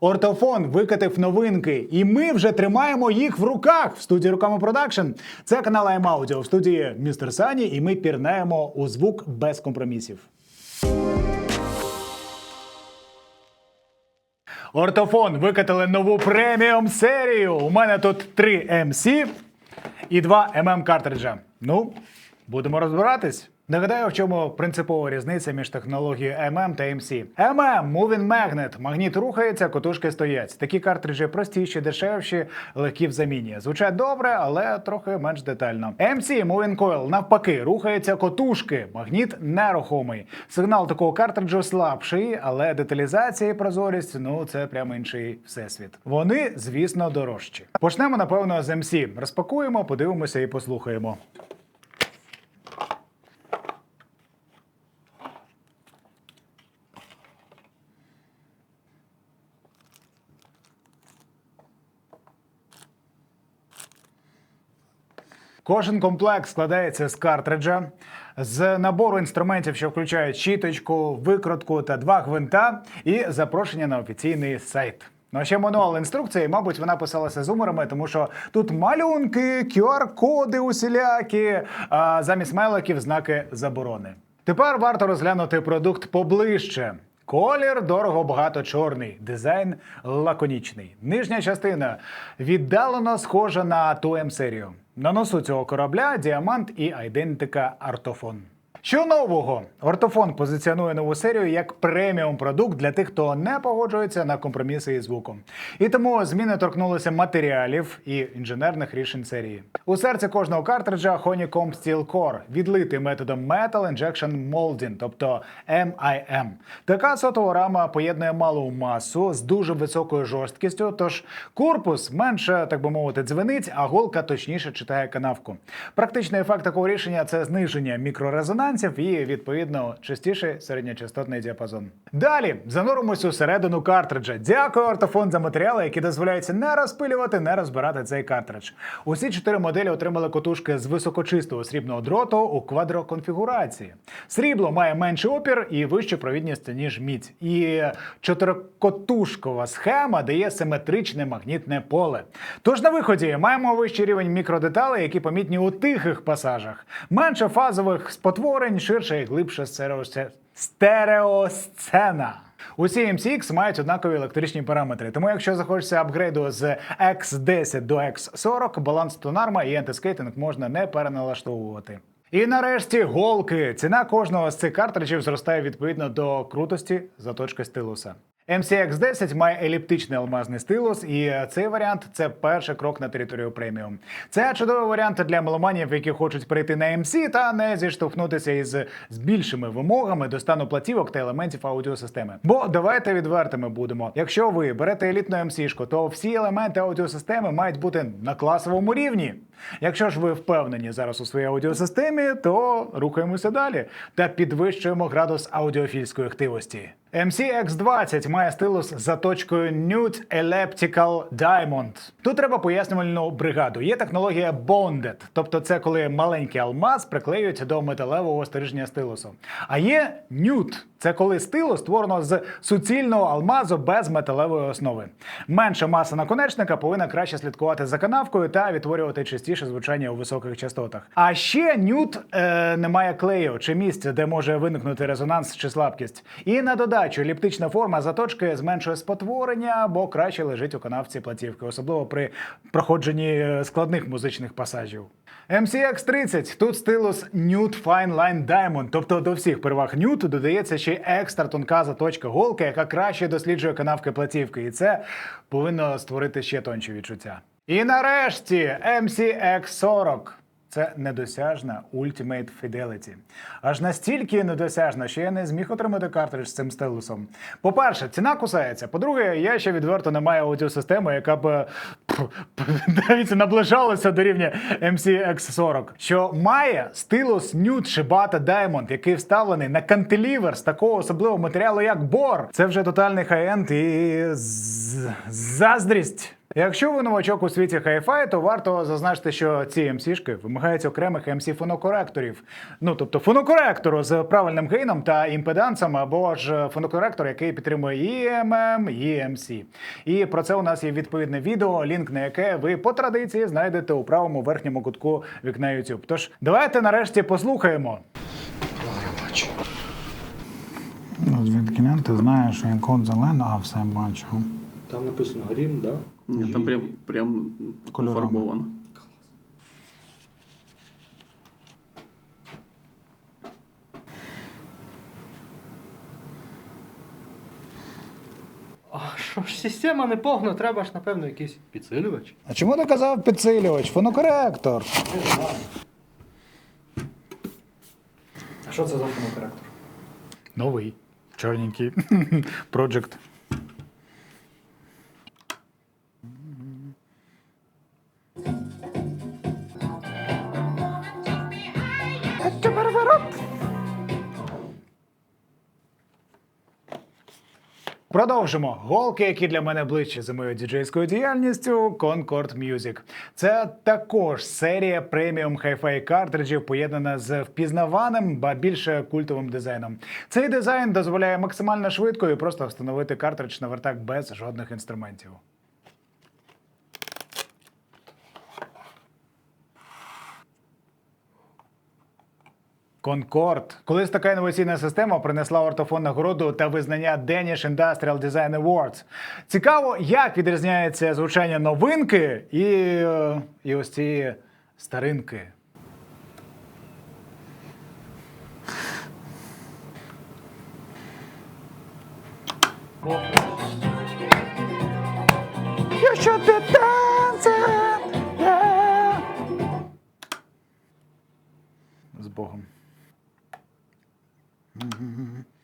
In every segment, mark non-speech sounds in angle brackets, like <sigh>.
Ортофон викатив новинки, і ми вже тримаємо їх в руках в студії Руками Продакшн. Це канал I'm в студії Містер Сані, і ми пірнаємо у звук без компромісів. Ортофон викатили нову преміум серію. У мене тут три MC і два MM картриджа. Ну, будемо розбиратись. Нагадаю, в чому принципова різниця між технологією MM та MC. MM – Moving Magnet. Магніт рухається, котушки стоять. Такі картриджі простіші, дешевші, легкі в заміні. Звучать добре, але трохи менш детально. MC – Moving Coil. навпаки, рухаються котушки. Магніт нерухомий. Сигнал такого картриджу слабший, але деталізація і прозорість ну це прямо інший всесвіт. Вони, звісно, дорожчі. Почнемо, напевно, з MC. Розпакуємо, подивимося і послухаємо. Кожен комплект складається з картриджа, з набору інструментів, що включають щіточку, викрутку та два гвинта, і запрошення на офіційний сайт. Ну а ще мануал інструкції, мабуть, вона писалася зумерами, тому що тут малюнки, QR-коди усілякі, а замість меликів знаки заборони. Тепер варто розглянути продукт поближче. Колір дорого багато чорний, дизайн лаконічний. Нижня частина віддалено схожа на ту М-серію. На носу цього корабля діамант і айдентика Артофон. Що нового? Ортофон позиціонує нову серію як преміум продукт для тих, хто не погоджується на компроміси із звуком. І тому зміни торкнулися матеріалів і інженерних рішень серії. У серці кожного картриджа Honeycomb Steel Core, відлитий методом Metal Injection Molding, тобто MIM. Така сотова рама поєднує малу масу з дуже високою жорсткістю, тож корпус менше, так би мовити, дзвенить, а голка точніше читає канавку. Практичний ефект такого рішення це зниження мікрорезонансів і відповідно частіший середньочастотний діапазон. Далі зануримось у середину картриджа. Дякую ортофон за матеріали, які дозволяються не розпилювати, не розбирати цей картридж. Усі чотири моделі отримали котушки з високочистого срібного дроту у квадроконфігурації. Срібло має менший опір і вищу провідність ніж мідь. І чотирикотушкова схема дає симетричне магнітне поле. Тож на виході маємо вищий рівень мікродеталей, які помітні у тихих пасажах, менше фазових спотворень, ширше і глибше стереосцена. Усі MCX мають однакові електричні параметри, тому якщо захочеться апгрейду з X10 до X40, баланс тонарма і антискейтинг можна не переналаштовувати. І нарешті голки. Ціна кожного з цих картриджів зростає відповідно до крутості заточки стилуса. MCX10 має еліптичний алмазний стилус, і цей варіант це перший крок на територію преміум. Це чудовий варіант для меломанів, які хочуть перейти на MC та не зіштовхнутися із з більшими вимогами до стану платівок та елементів аудіосистеми. Бо давайте відвертими будемо. Якщо ви берете елітну MC-шку, то всі елементи аудіосистеми мають бути на класовому рівні. Якщо ж ви впевнені зараз у своїй аудіосистемі, то рухаємося далі та підвищуємо градус аудіофільської активності. MCX20 має стилус з заточкою Nude Elliptical Diamond. Тут треба пояснювальну бригаду. Є технологія Bonded, тобто це коли маленький алмаз приклеюють до металевого стрижня стилусу. А є Nude – це коли стилус створено з суцільного алмазу без металевої основи. Менша маса наконечника повинна краще слідкувати за канавкою та відтворювати частіше звучання у високих частотах. А ще нют е, немає клею чи місця, де може виникнути резонанс чи слабкість. І на додачу еліптична форма заточки зменшує спотворення, бо краще лежить у канавці платівки, особливо при проходженні е, складних музичних пасажів. MCX30 тут стилус Nude Fine Line Diamond, тобто до всіх переваг Nude додається ще екстра тонка заточка голки, яка краще досліджує канавки платівки, і це повинно створити ще тонші відчуття. І нарешті MCX40. Це недосяжна Ultimate Fidelity. Аж настільки недосяжна, що я не зміг отримати картридж з цим стилусом. По-перше, ціна кусається. По-друге, я ще відверто не маю аудіосистеми, яка б <laughs> навіть наближалася до рівня MCX40, що має стилус Nude Shibata Diamond, який вставлений на кантилівер з такого особливого матеріалу, як бор. Це вже тотальний хай-енд і заздрість. Якщо ви новачок у світі Hi-Fi, то варто зазначити, що ці MC-шки вимагають окремих MC фонокоректорів. Ну тобто фонокоректору з правильним гейном та імпедансом, або ж фонокоректор, який підтримує і MM, і MC. І про це у нас є відповідне відео, лінк на яке ви по традиції знайдете у правому верхньому кутку вікна YouTube. Тож давайте нарешті послухаємо. Звідки не ти знаєш, що він код зелений, а все бачу. Там написано грім, да? Там прям, прям Кольорами. А що ж система не повна, треба ж, напевно, якийсь підсилювач. А чому ти казав підсилювач? Фонокоректор. А що це за фонокоректор? Новий. Чорненький. <laughs> Project. Продовжимо. Голки, які для мене ближче за моєю діджейською діяльністю, Concord Music. Це також серія преміум хай-фай картриджів, поєднана з впізнаваним, ба більше культовим дизайном. Цей дизайн дозволяє максимально швидко і просто встановити картридж на вертак без жодних інструментів. Concord. Колись така інноваційна система принесла ортофон нагороду та визнання Danish Industrial Design Awards. Цікаво, як відрізняється звучання новинки і, е, і ось ці старинки. Якщо ти танцем. З Богом. Mm-hmm.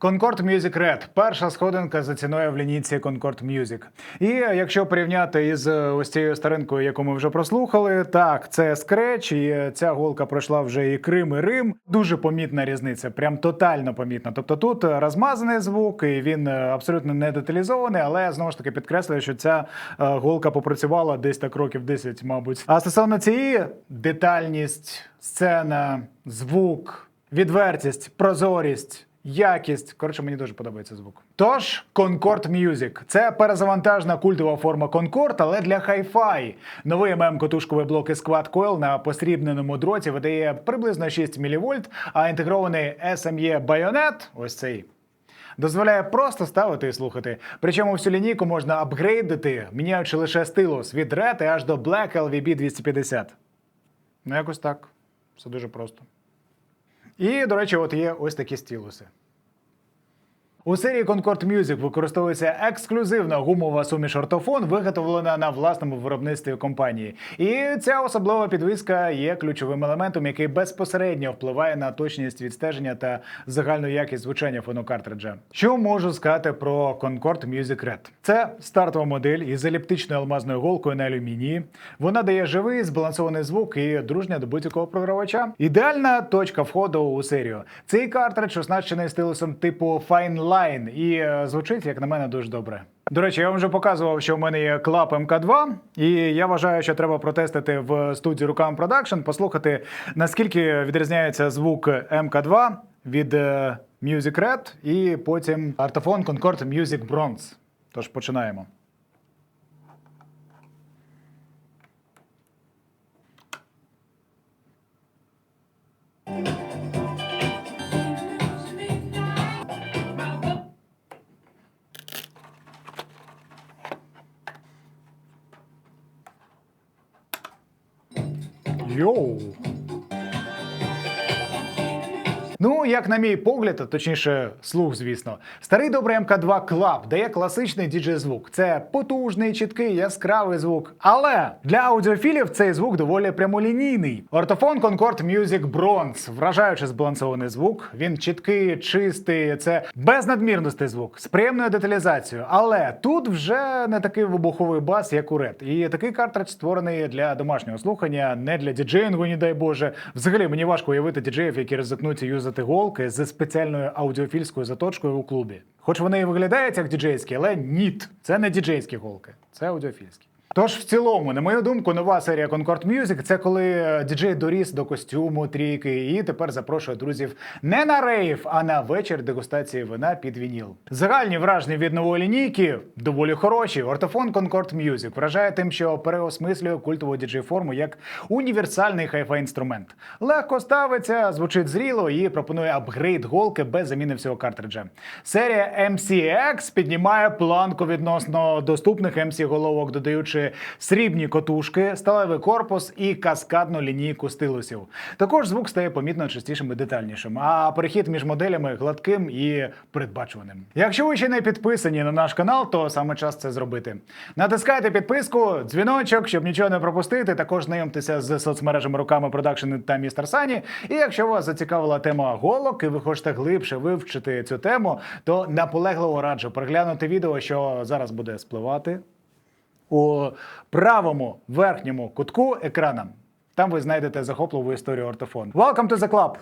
Concord Music Red – перша сходинка за ціною в лінійці Concord Music. І якщо порівняти із е, ось цією старинкою, яку ми вже прослухали, так, це скреч, і ця голка пройшла вже і Крим, і Рим. Дуже помітна різниця, прям тотально помітна. Тобто тут е, розмазаний звук, і він е, абсолютно не деталізований, але знову ж таки підкреслює, що ця е, голка попрацювала десь так років 10, мабуть. А стосовно цієї детальність, сцена, звук, відвертість, прозорість. Якість, коротше, мені дуже подобається звук. Тож, Concord Music – це перезавантажена культова форма Concord, але для Hi-Fi. Новий ММ-котушковий блок із Quad Coil на посрібненому дроті видає приблизно 6 мВ, а інтегрований SME Bayonet, ось цей, дозволяє просто ставити і слухати. Причому всю лінійку можна апгрейдити, міняючи лише стилус від Red аж до Black LVB 250. Ну, якось так. Все дуже просто. І, до речі, от є ось такі стілуси. У серії Concord Music використовується ексклюзивна гумова суміш ортофон, виготовлена на власному виробництві компанії. І ця особлива підвіска є ключовим елементом, який безпосередньо впливає на точність відстеження та загальну якість звучання фонокартриджа. Що можу сказати про Concord Music Red? Це стартова модель із еліптичною алмазною голкою на алюмінії. Вона дає живий збалансований звук і дружня до будь-якого програвача. Ідеальна точка входу у серію. Цей картридж оснащений стилусом типу Fine Line і е, звучить, як на мене, дуже добре. До речі, я вам вже показував, що в мене є клап МК2, і я вважаю, що треба протестити в студії Рукам Продакшн, послухати, наскільки відрізняється звук МК2 від е, Music Red і потім артофон Concord Music Bronze. Тож починаємо. Yo. Ну, як на мій погляд, точніше, слух, звісно, старий добрий МК2 Club дає класичний діджей-звук. Це потужний, чіткий, яскравий звук. Але для аудіофілів цей звук доволі прямолінійний. Ортофон Concord Music Bronze. Вражаюче збалансований звук. Він чіткий, чистий. Це без надмірностей звук з приємною деталізацією. Але тут вже не такий вибуховий бас, як у Red. І такий картридж створений для домашнього слухання, не для діджеїнгу, ні дай Боже. Взагалі мені важко уявити діджеїв, які ризикнуть юзати голки з спеціальною аудіофільською заточкою у клубі. Хоч вони і виглядають як діджейські, але ніт, це не діджейські голки, це аудіофільські. Тож, в цілому, на мою думку, нова серія Concord Music – це коли е, діджей доріс до костюму трійки і тепер запрошує друзів не на рейв, а на вечір дегустації вина під вініл. Загальні враження від нової лінійки доволі хороші. Ортофон Concord Music вражає тим, що переосмислює культову діджей форму як універсальний хай-фай інструмент. Легко ставиться, звучить зріло і пропонує апгрейд голки без заміни всього картриджа. Серія MCX піднімає планку відносно доступних MC головок, срібні котушки, сталевий корпус і каскадну лінійку стилусів. Також звук стає помітно частішим і детальнішим, а перехід між моделями гладким і передбачуваним. Якщо ви ще не підписані на наш канал, то саме час це зробити. Натискайте підписку, дзвіночок, щоб нічого не пропустити. Також знайомтеся з соцмережами руками продакшн та містер Сані. І якщо вас зацікавила тема голок, і ви хочете глибше вивчити цю тему, то наполегливо раджу переглянути відео, що зараз буде спливати у правому верхньому кутку екрана. Там ви знайдете захопливу історію ортофон. Welcome to the club!